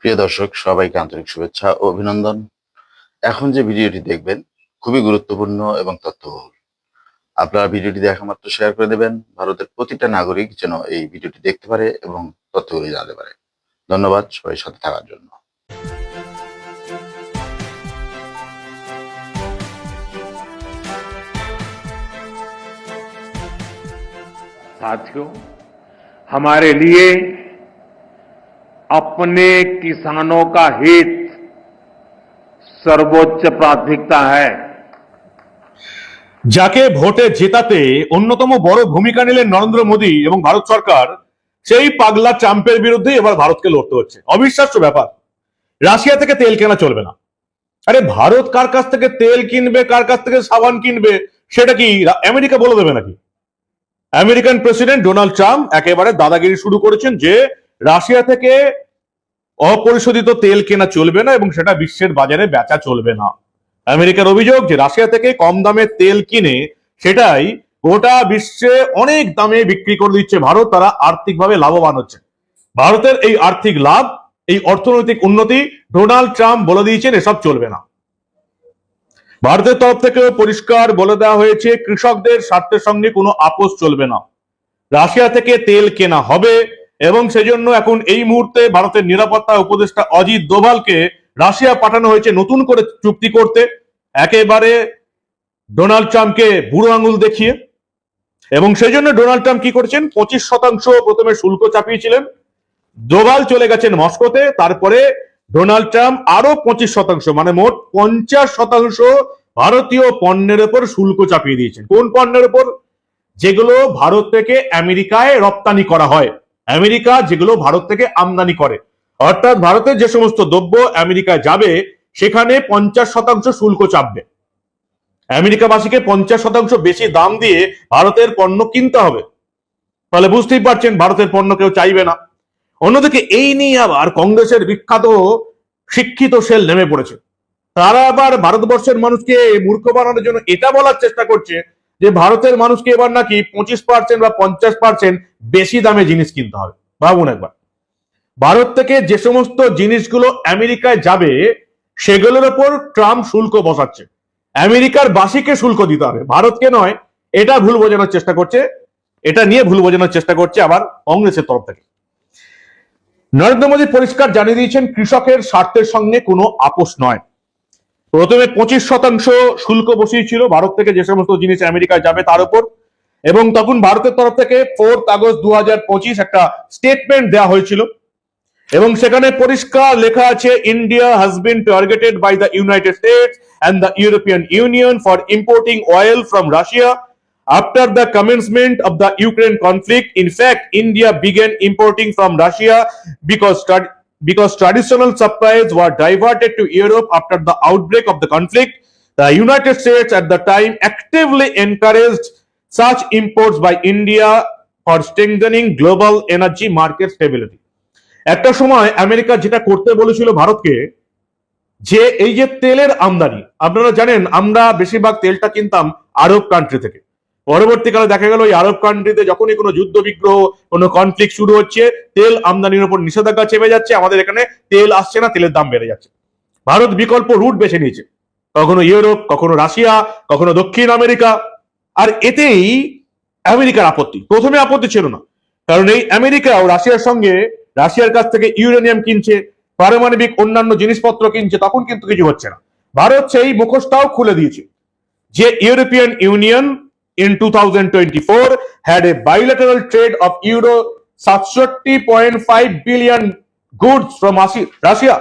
প্রিয় দর্শক সবাইকে আন্তরিক শুভেচ্ছা ও অভিনন্দন এখন যে ভিডিওটি দেখবেন খুবই গুরুত্বপূর্ণ এবং তথ্যবহুল আপনারা ভিডিওটি দেখা মাত্র শেয়ার করে দেবেন ভারতের প্রতিটা নাগরিক যেন এই ভিডিওটি দেখতে পারে এবং তথ্যগুলি জানতে পারে ধন্যবাদ সবাই সাথে থাকার জন্য साथियों हमारे लिए अपने किसानों का हित सर्वोच्च प्राथमिकता है যাকে ভোটে জেতাতে অন্যতম বড় ভূমিকা নিলেন নরেন্দ্র মোদী এবং ভারত সরকার সেই পাগলা ট্রাম্পের বিরুদ্ধে এবার ভারতকে লড়তে হচ্ছে অবিশ্বাস্য ব্যাপার রাশিয়া থেকে তেল কেনা চলবে না আরে ভারত কার কাছ থেকে তেল কিনবে কার কাছ থেকে সাবান কিনবে সেটা কি রা- আমেরিকা বলে দেবে নাকি আমেরিকান প্রেসিডেন্ট ডোনাল্ড ট্রাম্প একেবারে দাদাগিরি শুরু করেছেন যে রাশিয়া থেকে অপরিশোধিত তেল কেনা চলবে না এবং সেটা বিশ্বের বাজারে বেচা চলবে না। আমেরিকার অভিযোগ যে রাশিয়া থেকে কম দামে তেল কিনে সেটাই গোটা বিশ্বে অনেক দামে বিক্রি করে দিচ্ছে ভারত, তারা আর্থিকভাবে লাভবান হচ্ছে। ভারতের এই আর্থিক লাভ, এই অর্থনৈতিক উন্নতি ডোনাল্ড ট্রাম্প বলে দিয়েছেন, এসব চলবে না। ভারতের তরফ থেকে পরিষ্কার বলে দেওয়া হয়েছে, কৃষকদের স্বার্থের সঙ্গে কোনো আপোষ চলবে না। রাশিয়া থেকে তেল কেনা হবে এবং সেজন্য এখন এই মুহূর্তে ভারতের নিরাপত্তা উপদেষ্টা অজিত দোভালকে রাশিয়া পাঠানো হয়েছে নতুন করে চুক্তি করতে। একেবারে ডোনাল্ড ট্রাম্পকে বুড়ো আঙুল দেখিয়ে। এবং সেই জন্য ডোনাল্ড ট্রাম্প কি করেছেন? পঁচিশ শতাংশ প্রথমে শুল্ক চাপিয়েছিলেন। দোভাল চলে গেছেন মস্কোতে। তারপরে ডোনাল্ড ট্রাম্প আরও পঁচিশ শতাংশ মানে মোট পঞ্চাশ শতাংশ ভারতীয় পণ্যের উপর শুল্ক চাপিয়ে দিয়েছেন। কোন পণ্যের উপর যেগুলো ভারত থেকে আমেরিকায় রপ্তানি করা হয়। আমেরিকা যেগুলো ভারত থেকে আমদানি করে। অর্থাৎ ভারতের যে সমস্ত দ্রব্য আমেরিকায় যাবে, সেখানে পঞ্চাশ শতাংশ শুল্ক চাপবে। আমেরিকাবাসীকে পঞ্চাশ শতাংশ বেশি দাম দিয়ে ভারতের পণ্য কিনতে হবে। তাহলে বুঝতেই পারছেন, ভারতের পণ্য কেউ চাইবে না। অন্যদিকে এই নিয়ে আবার কংগ্রেসের বিখ্যাত শিক্ষিত সেল নেমে পড়েছে। তারা আবার ভারতবর্ষের মানুষকে মূর্খ বানানোর জন্য এটা বলার চেষ্টা করছে যে ভারতের মানুষকে এবার নাকি পঁচিশ পার্সেন্ট বা পঞ্চাশ পার্সেন্ট বেশি দামে জিনিস কিনতে হবে। ভাবুন একবার। ভারত থেকে যে সমস্ত জিনিসগুলো আমেরিকায় যাবে, সেগুলোর ওপর ট্রাম্প শুল্ক বসাচ্ছে। আমেরিকার বাসীকে শুল্ক দিতে হবে। ভারতকে নয়, এটা ভুল বোঝানোর চেষ্টা করছে। এটা নিয়ে ভুল বোঝানোর চেষ্টা করছে আবার কংগ্রেসের তরফ থেকে। নরেন্দ্র মোদী পরিষ্কার জানিয়ে দিয়েছেন, কৃষকের স্বার্থের সঙ্গে কোনো আপোষ নয়। প্রথমে পঁচিশ শতাংশ শুল্ক বসিয়েছিল ভারত থেকে যে সমস্ত জিনিস আমেরিকায় যাবে তার উপর। এবং তখন ভারতের তরফ থেকে ফোর্থ আগস্ট দু একটা স্টেটমেন্ট দেওয়া হয়েছিল। এবং সেখানে পরিষ্কার লেখা আছে India has been targeted by the United States and the European Union for importing oil from Russia After the commencement of conflict, in fact, India began importing from Russia because, trad- because traditional supplies were diverted to Europe after the outbreak of the conflict. The United States at the time actively encouraged such imports by India for strengthening global energy market stability. একটা সময় America যেটা করতে বলেছিল ভারতকে যে এই যে তেলের আমদানি আপনারা জানেন আমরা বেশিরভাগ তেলটা কিনতাম আরব কান্ট্রি থেকে পরবর্তীকালে দেখা গেল ওই আরব কান্ট্রিতে যখনই কোনো যুদ্ধ বিগ্রহ, কোনো কনফ্লিক্ট শুরু হচ্ছে, তেল আমদানির উপর নিষেধাজ্ঞা চেপে যাচ্ছে, আমাদের এখানে তেল আসছে না, তেলের দাম বেড়ে যাচ্ছে। ভারত বিকল্প রুট বেছে নিয়েছে। কখনো ইউরোপ, কখনো রাশিয়া, কখনো দক্ষিণ আমেরিকা, আর এতেই আমেরিকার আপত্তি। প্রথমে আপত্তি ছিল না। কারণ এই আমেরিকা ও রাশিয়ার সঙ্গে রাশিয়ার কাছ থেকে ইউরেনিয়াম কিনছে, পারমাণবিক অন্যান্য জিনিসপত্র কিনছে, তখন কিন্তু কিছু হচ্ছে না। ভারত সেই মুখোশটাও খুলে দিয়েছে যে European Union in 2024 had a bilateral trade of euro 67.5 billion goods from Russia.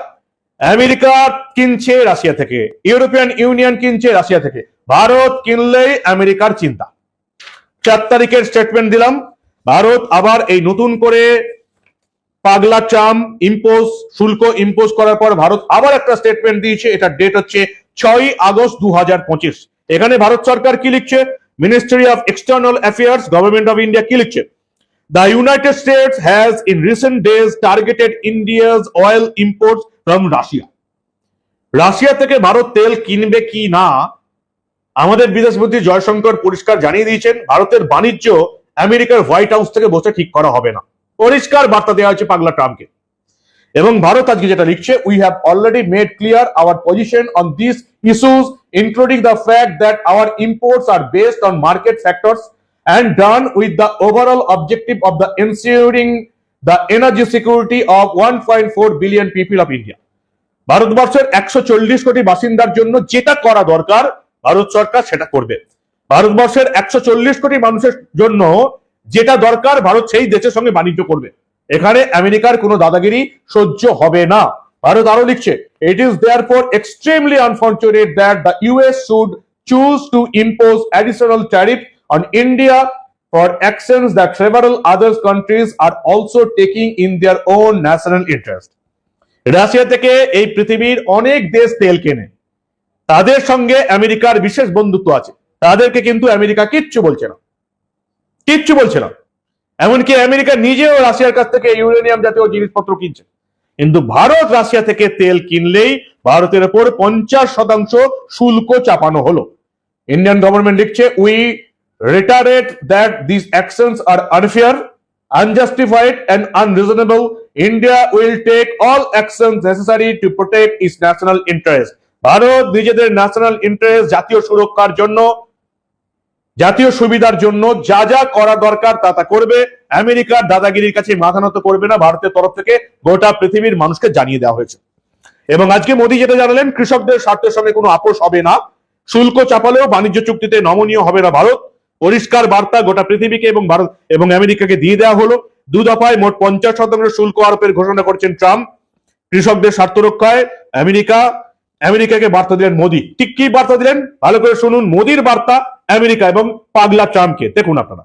America কিনছে রাশিয়া থেকে ইউরোপিয়ান ইউনিয়ন কিনছে রাশিয়া থেকে, ভারত কিনলেই আমেরিকার চিন্তা। চার তারিখের স্টেটমেন্ট দিলাম, ভারত আবার এই নতুন করে পাগলা চাম ইম্পোজ শুল্ক ইম্পোজ করার পর ভারত আবার একটা স্টেটমেন্ট দিয়েছে, এটা ডেট হচ্ছে ছয় আগস্ট দু হাজার পঁচিশ। এখানে ভারত সরকার কি লিখছে? Ministry of external affairs government of India কি লিখছে? The United States has in recent days targeted India's oil imports from Russia. Russia থেকে ভারত তেল কিনবে কি না? আমাদের বিদেশমন্ত্রী জয়শঙ্কর পরিষ্কার জানিয়ে দিয়েছেন, ভারতের বাণিজ্য আমেরিকার হোয়াইট হাউস থেকে বসে ঠিক করা হবে না। পরিষ্কার বার্তা দেওয়া হয়েছে পাগলা ট্রাম্পকে। এবং ভারত আজকে যেটা লিখছে we have already made clear our position on this issues including the fact that our imports are based on market factors and done with the overall objective of the ensuring the energy security of 1.4 billion people of India. ভারতবর্ষের একশো চল্লিশ কোটি বাসিন্দার জন্য যেটা করা দরকার, ভারত সরকার সেটা করবে। ভারতবর্ষের একশো চল্লিশ কোটি মানুষের জন্য যেটা দরকার, ভারত সেই দেশের সঙ্গে বাণিজ্য করবে। এখানে আমেরিকার কোনো দাদাগিরি সহ্য হবে না। ভারত আরও লিখছে it is therefore extremely unfortunate that the US should choose to impose additional tariff on India for actions that several other countries are also taking in their own national interest. Russia থেকে এই পৃথিবীর অনেক দেশ তেল কেনে। তাদের সঙ্গে আমেরিকার বিশেষ বন্ধুত্ব আছে। তাদেরকে কিন্তু আমেরিকা কিচ্ছু বলছে না। কিচ্ছু বলছে না। এমনকি আমেরিকা নিজেও রাশিয়ার কাছ থেকে ইউরেনিয়াম জাতীয় জিনিসপত্র কিনছে। কিন্তু ভারত রাশিয়া থেকে তেল কিনলেই ভারতের উপর পঞ্চাশ শতাংশ শুল্ক চাপানো হলো। ইন্ডিয়ান গভর্নমেন্ট লিখছে we reiterate that this actions are unfair unjustified and unreasonable India will take all action necessary to protect its national interest Bharat নিজেদের ন্যাশনাল ইন্টারেস্ট জাতীয় সুরক্ষার জন্য, জাতীয় সুবিধার জন্য যা যা করা দরকার তা তা করবে। আমেরিকার দাদাগিরির কাছে মাথা নত করবে না, ভারতের তরফ থেকে গোটা পৃথিবীর মানুষকে জানিয়ে দেওয়া হয়েছে। এবং আজকে মোদী যেটা জানালেন, কৃষকদের স্বার্থের সঙ্গে কোনো আপোষ হবে না। শুল্ক চাপালেও বাণিজ্য চুক্তিতে নমনীয় হবে না ভারত। পরিষ্কার বার্তা গোটা পৃথিবীকে এবং ভারত এবং আমেরিকাকে দিয়ে দেওয়া হলো। দু দফায় মোট পঞ্চাশ শতাংশ শুল্ক আরোপের ঘোষণা করছেন ট্রাম্প। কৃষকদের স্বার্থ রক্ষায় আমেরিকা, আমেরিকাকে বার্তা দিলেন মোদী। ঠিক কি বার্তা দিলেন? ভালো করে শুনুন মোদীর বার্তা, আমেরিকা এবং পাগলা ট্রাম্পকে। দেখুন আপনারা।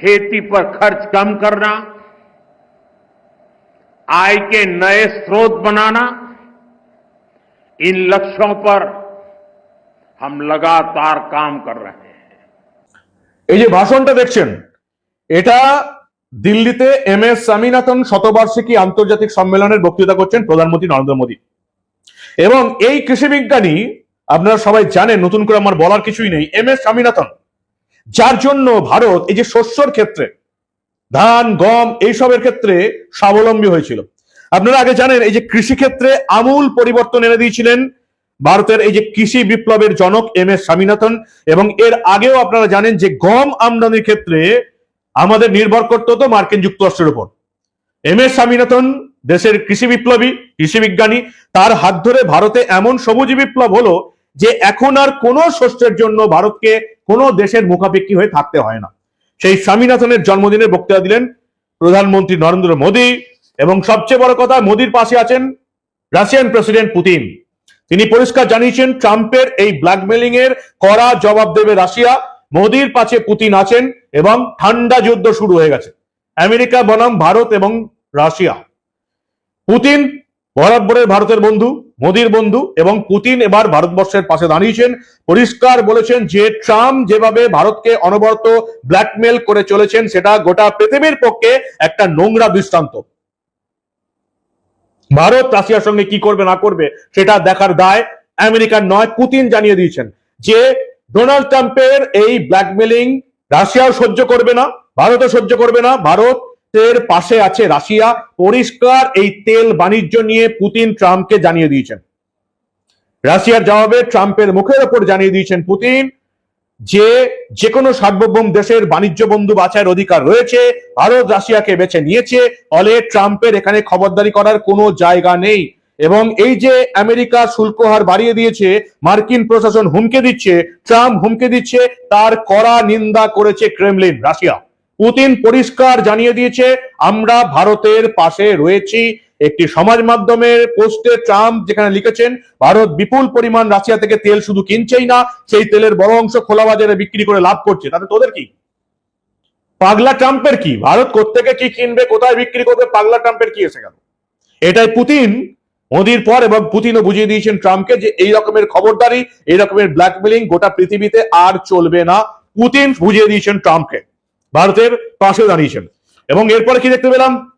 खेती पर खर्च कम करना आय के नए स्रोत बनाना इन लक्ष्यों पर हम लगातार काम कर रहे हैं এই যে ভাষণটা দেখছেন এটা দিল্লিতে এম এস স্বামীনাথন শতবার্ষিকী আন্তর্জাতিক সম্মেলনের বক্তৃতা করছেন প্রধানমন্ত্রী নরেন্দ্র মোদী এবং এই কৃষি বিজ্ঞানী আপনারা সবাই জানেন নতুন করে আমার বলার কিছুই নেই এম এস স্বামীনাথন যার জন্য ভারত এই যে শস্যর ক্ষেত্রে, ধান, গম এইসবের ক্ষেত্রে স্বাবলম্বী হয়েছিল। আপনারা আগে জানেন, এই যে কৃষি ক্ষেত্রে আমূল পরিবর্তন এনে দিয়েছিলেন ভারতের এই যে কৃষি বিপ্লবের জনক এম এস স্বামীনাথন এবং এর আগেও আপনারা জানেন যে গম আমদানির ক্ষেত্রে আমাদের নির্ভর করতে হতো মার্কিন যুক্তরাষ্ট্রের উপর। এম এস স্বামীনাথন দেশের কৃষি বিপ্লবী, কৃষি বিজ্ঞানী, তার হাত ধরে ভারতে এমন সবুজ বিপ্লব হলো যে এখন আর কোনো শস্যের জন্য ভারতকে কোনো দেশের মুখাপেক্ষী হয়ে থাকতে হয় না। সেই স্বামীনাথনের জন্মদিনের বক্তৃতা দিলেন প্রধানমন্ত্রী নরেন্দ্র মোদী এবং সবচেয়ে বড় কথা, মোদীর পাশে আছেন রাশিয়ান প্রেসিডেন্ট পুতিন। তিনি পরিষ্কার জানিয়েছেন, ট্রাম্পের এই ব্ল্যাকমেলিং এর কড়া জবাব দেবে রাশিয়া, মোদীর পাশে পুতিন আছেন এবং ঠান্ডা যুদ্ধ শুরু হয়ে গেছে। আমেরিকা বনাম ভারত এবং রাশিয়া। পুতিন বরাবরের ভারতের বন্ধু। মোদীর বন্ধু এবং পুতিন এবার ভারতবর্ষের পাশে দাঁড়িয়েছেন। পরিষ্কার বলেছেন যে ট্রাম্প যেভাবে ভারতকে অনবরত ব্ল্যাকমেল করে চলেছেন, সেটা গোটা পৃথিবীর পক্ষে একটা নোংরা দৃষ্টান্ত। ভারত রাশিয়ার সঙ্গে কি করবে, না করবে, সেটা দেখার দায় আমেরিকার নয়, পুতিন জানিয়ে দিয়েছেন যে ডোনাল্ড ট্রাম্পের এই ব্ল্যাকমেলিং রাশিয়াও সহ্য করবে না, ভারতও সহ্য করবে না ভারতের পাশে আছে রাশিয়া। পরিষ্কার এই তেল বাণিজ্য নিয়ে পুতিন ট্রাম্পকে জানিয়ে দিয়েছেন। রাশিয়ার জবাবে ট্রাম্পের মুখের ওপর জানিয়ে দিয়েছেন পুতিন যে যে কোনো সার্বভৌম দেশের বাণিজ্য বন্ধু বাছাইয়ের অধিকার রয়েছে, ভারত রাশিয়াকে বেছে নিয়েছে, ফলে ট্রাম্পের এখানে খবরদারি করার কোনো জায়গা নেই। এবং এই যে আমেরিকা শুল্ক হার বাড়িয়ে দিয়েছে, মার্কিন প্রশাসন হুমকে দিচ্ছে, ট্রাম্প হুমকে দিচ্ছে, তার কড়া নিন্দা করেছে ক্রেমলিন, রাশিয়া। পুতিন পরিষ্কার জানিয়ে দিয়েছে, আমরা ভারতের পাশে রয়েছি। একটি সমাজ মাধ্যমের পোস্টে ট্রাম্প যেখানে লিখেছেন, ভারত বিপুল পরিমাণ রাশিয়া থেকে তেল শুধু কিনছেই না, সেই তেলের বড় অংশ খোলা বাজারে বিক্রি করে লাভ করছে। তাতে তোদের কি? পাগলা ট্রাম্পের কি? ভারত কোত্থেকে কি কিনবে, কোথায় বিক্রি করবে, পাগলা ট্রাম্পের কি এসে গেল? এটাই পুতিন মোদির পর এবং পুতিনও বুঝিয়ে দিয়েছেন ট্রাম্পকে যে এই রকমের খবরদারি, এই রকমের ব্ল্যাকমেলিং গোটা পৃথিবীতে আর চলবে না। পুতিন বুঝিয়ে দিয়েছেন ট্রাম্পকে। ভারতের পাশে দাঁড়িয়েছেন। এবং এরপরে কি দেখতে পেলাম?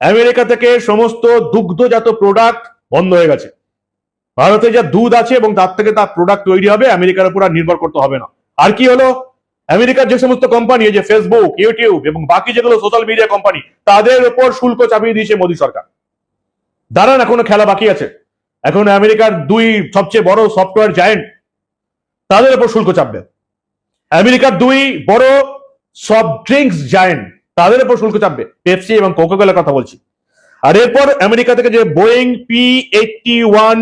আমেরিকা থেকে সমস্ত দুগ্ধজাত প্রোডাক্ট বন্ধ হয়ে গেছে। ভারতে যা দুধ আছে এবং তার থেকে তার প্রোডাক্ট তৈরি হবে, আমেরিকার উপর আর নির্ভর করতে হবে না। আর কি হলো? আমেরিকার যে সমস্ত কোম্পানি যে ফেসবুক ইউটিউব এবং বাকি যেগুলো সোশ্যাল মিডিয়া কোম্পানি তাদের উপর শুল্ক চাপিয়ে দিয়েছে মোদী সরকার। দাঁড়ান, এখনও খেলা বাকি আছে। এখন আমেরিকার দুই সবচেয়ে বড় সফটওয়্যার জায়েন্ট তাদের উপর শুল্ক চাপবে। আমেরিকার দুই বড় সফট ড্রিঙ্কস জায়েন্ট তাদের উপর শুল্ক চাপবে। পেপসি এবং কোকাকোলার কথা বলছি। আর এরপর আমেরিকা থেকে যে Boeing P eighty one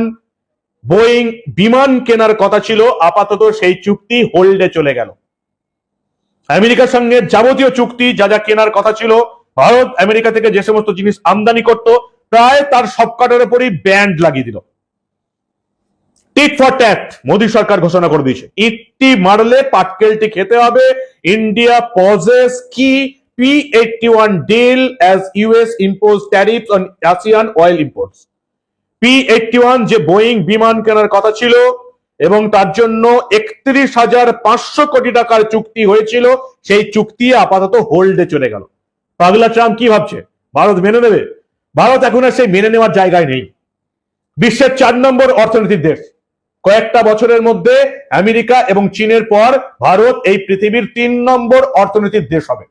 Boeing বিমান কেনার কথা ছিল, আপাতত সেই চুক্তি হোল্ডে চলে গেল। আমেরিকার সঙ্গে যাবতীয় চুক্তি, যা যা কেনার কথা ছিল, ভারত আমেরিকা থেকে যে সমস্ত জিনিস আমদানি করত, প্রায় তার সবকটার উপরই ব্যান্ড লাগিয়ে দিল। টিট ফর ট্যাট মোদী সরকার ঘোষণা করে দিয়েছে। ইটটি মারলে পাটকেলটি খেতে হবে eighty one deal as US impose tariff on Russian oil imports P eighty one যে বোয়িং বিমান কেনার কথা ছিল এবং তার জন্য একত্রিশ হাজার পাঁচশো কোটি টাকার চুক্তি হয়েছিল, সেই চুক্তি আপাতত হোল্ডে চলে গেল। পাগলা ট্রাম্প কি ভাবছে? ভারত মেনে নেবে? ভারত এখন আর সেই মেনে নেওয়ার জায়গায় নেই। বিশ্বের চার নম্বর অর্থনীতির দেশ। কয়েকটা বছরের মধ্যে আমেরিকা এবং চীনের পর ভারত এই পৃথিবীর তিন নম্বর অর্থনীতির দেশ হবে।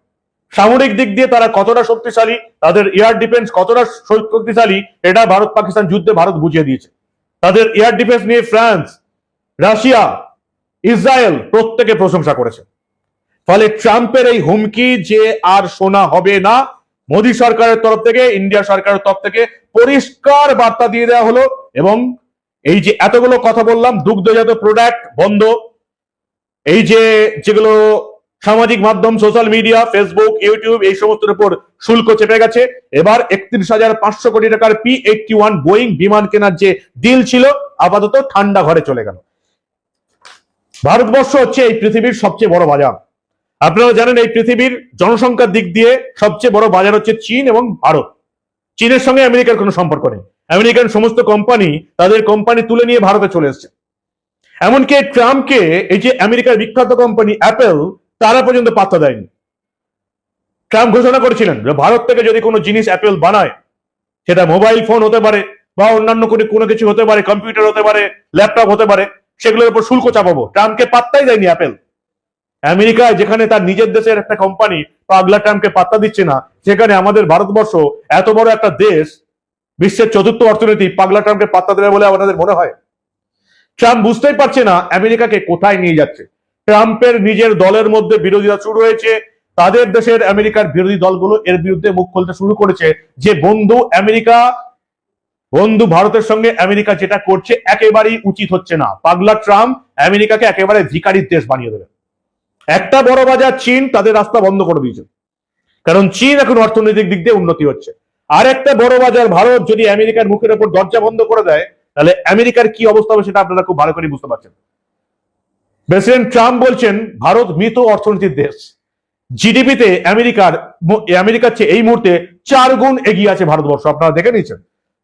সামরিক দিক দিয়ে তারা কতটা শক্তিশালী, তাদের এয়ার ডিফেন্স কতটা শক্তিশালী, এটা ভারত পাকিস্তান যুদ্ধে ভারত বুঝিয়ে দিয়েছে। তাদের এয়ার ডিফেন্স নিয়ে ফ্রান্স, রাশিয়া, ইসরায়েল প্রত্যেকে প্রশংসা করেছে। ফলে ট্রাম্পের এই হুমকি যে আর শোনা হবে না, মোদী সরকারের তরফ থেকে, ইন্ডিয়া সরকারের তরফ থেকে পরিষ্কার বার্তা দিয়ে দেওয়া হলো এবং এই যে এতগুলো কথা বললাম, দুগ্ধজাত প্রোডাক্ট বন্ধ। এই যে যেগুলো সামাজিক মাধ্যম সোশ্যাল মিডিয়া ফেসবুক ইউটিউব এই সমস্তের উপর শুল্ক চেপে গেছে। এবার একত্রিশ হাজার পাঁচশো কোটি টাকার পি এইটটি ওয়ান বোয়িং বিমান কেনার যে ডিল ছিল, আপাতত ঠান্ডা ঘরে চলে গেল। ভারতবর্ষ হচ্ছে এই পৃথিবীর সবচেয়ে বড় বাজার। আপনারা জানেন, এই পৃথিবীর জনসংখ্যার দিক দিয়ে সবচেয়ে বড় বাজার হচ্ছে চীন এবং ভারত। চীনের সঙ্গে আমেরিকার কোনো সম্পর্ক নেই। আমেরিকান সমস্ত কোম্পানি তাদের কোম্পানি তুলে নিয়ে ভারতে চলে এসছে। এমনকি ট্রাম্পকে এই যে আমেরিকার বিখ্যাত কোম্পানি অ্যাপেল তারা পর্যন্ত পাত্তা দেয়নি। ট্রাম্প ঘোষণা করেছিলেন ভারত থেকে যদি কোনো জিনিস অ্যাপেল বানায়, সেটা মোবাইল ফোন হতে পারে বা অন্যান্য কোনো কোনো কিছু হতে পারে কম্পিউটার হতে পারে ল্যাপটপ হতে পারে, সেগুলোর উপর শুল্ক চাপাবো। ট্রাম্পকে পাত্তাই দেয়নি অ্যাপেল আমেরিকায় যেখানে তার নিজের দেশের একটা কোম্পানি পাগলা ট্রাম্পকে পাত্তা দিচ্ছে না, সেখানে আমাদের ভারতবর্ষ এত বড় একটা দেশ বিশ্বের চতুর্থ অর্থনীতি পাগলা ট্রাম্পকে পাত্তা দেবে বলে আমাদের মনে হয়? ট্রাম্প বুঝতেই পারছে না আমেরিকাকে কোথায় নিয়ে যাচ্ছে। ট্রাম্পের নিজের দলের মধ্যে বিরোধীরা শুরু হয়েছে। তাদের দেশের আমেরিকার বিরোধী দলগুলো এর বিরুদ্ধে মুখ খুলতে শুরু করেছে। যে বন্ধু আমেরিকা, বন্ধু ভারতের সঙ্গে আমেরিকা যেটা করছে একেবারেই উচিত হচ্ছে না। পাগলা ট্রাম্প আমেরিকাকে একেবারে ভিকারির দেশ বানিয়ে দেবে। একটা বড় বাজার চীন তাদের রাস্তা বন্ধ করে দিয়েছে। কারণ চীন এখন অর্থনৈতিক দিক দিয়ে উন্নতি হচ্ছে। আর একটা বড় বাজার ভারত যদি আমেরিকার মুখের উপর দরজা বন্ধ করে দেয়, তাহলে আমেরিকার কি অবস্থা হবে সেটা আপনারা খুব ভালো করে বুঝতে পারছেন। প্রেসিডেন্ট ট্রাম্প বলছেন, ভারত মৃত অর্থনীতির দেশ। জিডিপিতে আমেরিকার আমেরিকার চেয়ে এই মুহূর্তে চার গুণ এগিয়ে আছে ভারতবর্ষ। আপনারা দেখে নিয়েছেন।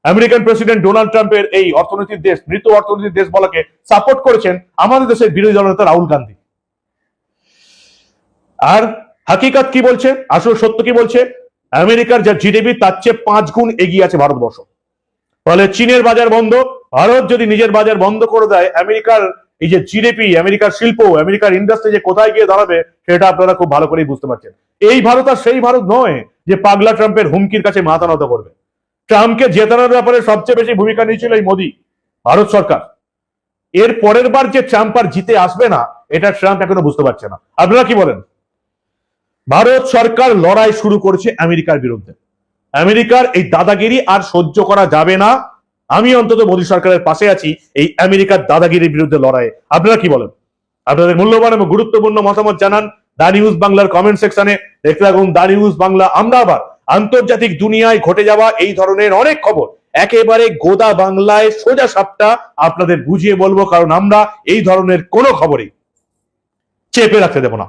আমেরিকান প্রেসিডেন্ট ডোনাল্ড ট্রাম্পের এই অর্থনীতির দেশ, মৃত অর্থনীতির দেশ বলাকে সাপোর্ট করেছেন আমাদের দেশের বিরোধী দলনেতা রাহুল গান্ধী। আর হাকিকাত কি বলছে? আসল সত্য কি বলছে? আমেরিকার যা জিডিপি তার চেয়ে পাঁচ গুণ এগিয়ে আছে ভারতবর্ষ। ফলে চীনের বাজার বন্ধ, ভারত যদি নিজের বাজার বন্ধ করে দেয়, আমেরিকার এই যে জিডিপি আমেরিকার শিল্প, আমেরিকার ইন্ডাস্ট্রি যে কোথায় গিয়ে দাঁড়াবে, সেটা আপনারা খুব ভালো করেই বুঝতে পারছেন। এই ভারত আর সেই ভারত নয় যে পাগলা ট্রাম্পের হুমকির কাছে মাথা নত করবে। ট্রাম্পকে জেতানোর ব্যাপারে সবচেয়ে বেশি ভূমিকা নিয়েছিল এই মোদী, ভারত সরকার। এর পরের বার যে ট্রাম্প আর জিতে আসবে না, এটা ট্রাম্প এখনও বুঝতে পারছে না। আপনারা কি বলেন? ভারত সরকার লড়াই শুরু করেছে আমেরিকার বিরুদ্ধে। আমেরিকার এই দাদাগিরি আর সহ্য করা যাবে না। আমি অন্তত মোদী সরকারের পাশে আছি এই আমেরিকার দাদাগিরির বিরুদ্ধে লড়াইয়ে। আপনারা কি বলেন? আপনাদের মূল্যবান এবং গুরুত্বপূর্ণ মতামত জানান দা নিউজ বাংলার কমেন্ট সেকশনে দেখতে থাকুন দা নিউজ বাংলা। আমরা আবার আন্তর্জাতিক দুনিয়ায় ঘটে যাওয়া এই ধরনের অনেক খবর। একেবারে গোদা বাংলায় সোজা সাপটা আপনাদের বুঝিয়ে বলব, কারণ আমরা এই ধরনের কোনো খবরই চেপে রাখতে দেব না।